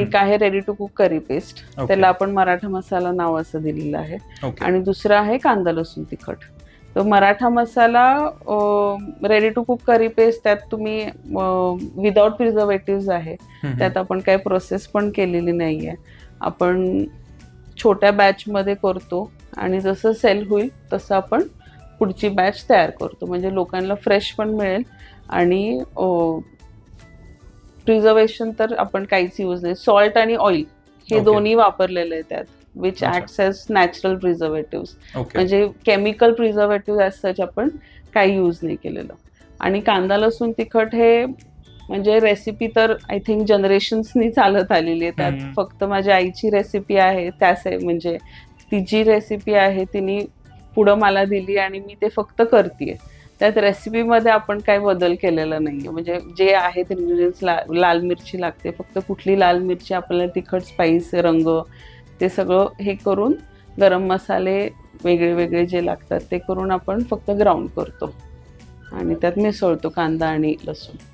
एक आहे ready to cook curry paste. त्याला आपण मराठा मसाला नाव असं दिलेलं आहे. आणि दुसरं आहे कांदा लसूण तिखट. तर Maratha masala ready to cook curry paste त्यात तुम्ही विदाउट प्रिझर्वेटिव्ह आहे. त्यात आपण काही प्रोसेस पण केलेली नाही आहे आपण छोट्या बॅचमध्ये करतो आणि जसं सेल होईल तसं आपण पुढची बॅच तयार करतो. म्हणजे लोकांना फ्रेश पण मिळेल आणि प्रिझर्वेशन तर आपण काहीच यूज नाही सॉल्ट आणि ऑइल हे. दोन्ही वापरलेले आहे त्यात which. Acts as natural preservative म्हणजे केमिकल प्रिझर्वेटिव्ह ॲज सच आपण काही यूज नाही केलेलं आणि कांदा लसूण तिखट हे म्हणजे रेसिपी तर आय थिंक जनरेशन्सनी चालत आलेली आहे त्यात. फक्त माझ्या आईची रेसिपी आहे त्याच आहे म्हणजे तिची रेसिपी आहे तिने पुढं मला दिली आणि मी ते फक्त करते त्यात रेसिपीमध्ये आपण काही बदल केलेला नाही म्हणजे जे आहेत इन्ग्रेडियंट्स ला लाल मिरची लागते. फक्त कुठली लाल मिरची आपल्याला तिखट स्पाईस रंग ते सगळं हे करून गरम मसाले वेगळे वेगळे जे लागतात ते करून आपण फक्त ग्राउंड करतो. आणि त्यात मिसळतो कांदा आणि लसूण.